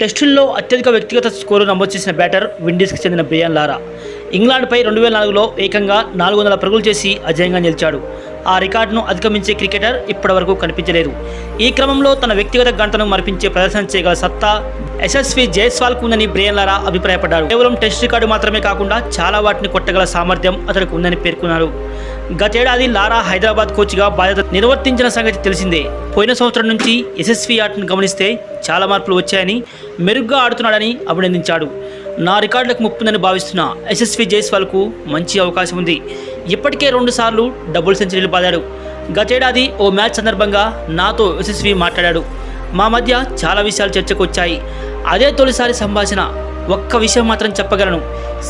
టెస్టుల్లో అత్యధిక వ్యక్తిగత స్కోరు నమోదు చేసిన బ్యాటర్ విండీస్కి చెందిన బ్రియాన్ లారా. ఇంగ్లాండ్పై రెండు వేల నాలుగులో ఏకంగా నాలుగు వందల పరుగులు చేసి అజయంగా నిలిచాడు. ఆ రికార్డును అధిగమించే క్రికెటర్ ఇప్పటివరకు కనిపించలేదు. ఈ క్రమంలో తన వ్యక్తిగత గంటను మరిపించే ప్రదర్శన చేయగల సత్తా యశస్వి జైస్వాల్కు ఉందని బ్రియాన్ లారా అభిప్రాయపడ్డాడు కేవలం టెస్ట్ రికార్డు మాత్రమే కాకుండా చాలా వాటిని కొట్టగల సామర్థ్యం అతనికి ఉందని పేర్కొన్నారు. గతేడాది లారా హైదరాబాద్ కోచ్గా బాధ్యత నిర్వర్తించిన సంగతి తెలిసిందే. పోయిన సంవత్సరం నుంచి యశస్వి ఆటను గమనిస్తే చాలా మార్పులు వచ్చాయని మెరుగ్గా ఆడుతున్నాడని అభినందించాడు. నా రికార్డులకు ముప్పుందని భావిస్తున్న యశస్వి జైస్వాల్కు మంచి అవకాశం ఉంది. ఇప్పటికే రెండుసార్లు డబుల్ సెంచరీలు బాదాడు. గతేడాది ఓ మ్యాచ్ సందర్భంగా నాతో యశస్వి మాట్లాడాడు. మా మధ్య చాలా విషయాలు చర్చకు వచ్చాయి అదే తొలిసారి సంభాషణ ఒక్క విషయం మాత్రం చెప్పగలను.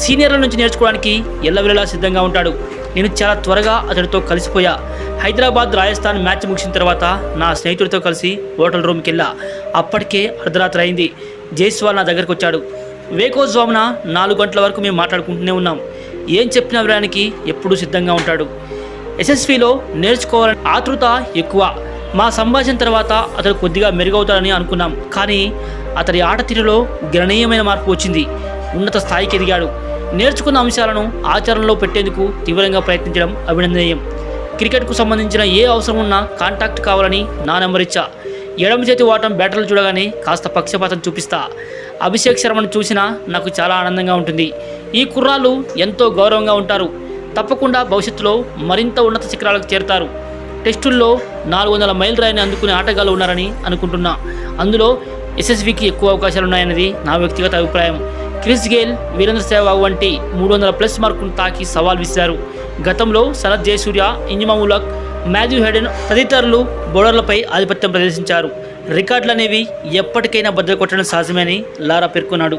సీనియర్ల నుంచి నేర్చుకోవడానికి ఎల్లవెల్లలా సిద్ధంగా ఉంటాడు. నేను చాలా త్వరగా అతడితో కలిసిపోయా. హైదరాబాద్ రాజస్థాన్ మ్యాచ్ ముగిసిన తర్వాత నా స్నేహితుడితో కలిసి హోటల్ రూమ్కి వెళ్ళా అప్పటికే అర్ధరాత్రి అయింది. జైస్వాల్ నా దగ్గరకు వచ్చాడు వేకోజామున నాలుగు గంటల వరకు మేము మాట్లాడుకుంటూనే ఉన్నాం. ఏం చెప్పిన వినడానికి ఎప్పుడూ సిద్ధంగా ఉంటాడు. ఎస్ఎస్విలో నేర్చుకోవాలని ఆతృత ఎక్కువ. మా సంభాషణ తర్వాత అతడు కొద్దిగా మెరుగవుతాడని అనుకున్నాం. కానీ అతడి ఆట తీరులో గణనీయమైన మార్పు వచ్చింది. ఉన్నత స్థాయికి ఎదిగాడు. నేర్చుకున్న అంశాలను ఆచరణలో పెట్టేందుకు తీవ్రంగా ప్రయత్నించడం అభినందనీయం. క్రికెట్కు సంబంధించిన ఏ అవసరం ఉన్నా కాంటాక్ట్ కావాలని నా నెంబర్ ఇచ్చా. ఎడమ చేతి వాటం బ్యాటర్లు చూడగానే కాస్త పక్షపాతం చూపిస్తా. అభిషేక్ శర్మను చూసినా నాకు చాలా ఆనందంగా ఉంటుంది. ఈ కుర్రాళ్ళు ఎంతో గౌరవంగా ఉంటారు. తప్పకుండా భవిష్యత్తులో మరింత ఉన్నత శిఖరాలకు చేరుతారు. టెస్టుల్లో నాలుగు వందల మైల్ రాయిని అందుకునే ఆటగాళ్ళు ఉన్నారని అనుకుంటున్నా. అందులో ఎస్ఎస్వికి ఎక్కువ అవకాశాలు ఉన్నాయన్నది నా వ్యక్తిగత అభిప్రాయం. క్రిస్ గేల్ వీరేంద్ర సెహ్వాగ్ వంటి మూడు వందల ప్లస్ మార్కును తాకి సవాల్ విసిరారు. గతంలో శరత్ జయసూర్య ఇంజమాములక్ మాథ్యూ హెడెన్ తదితరులు బౌలర్లపై ఆధిపత్యం ప్రదర్శించారు. రికార్డులనేవి ఎప్పటికైనా బద్దలు కొట్టడం సాధ్యమని లారా పేర్కొన్నాడు.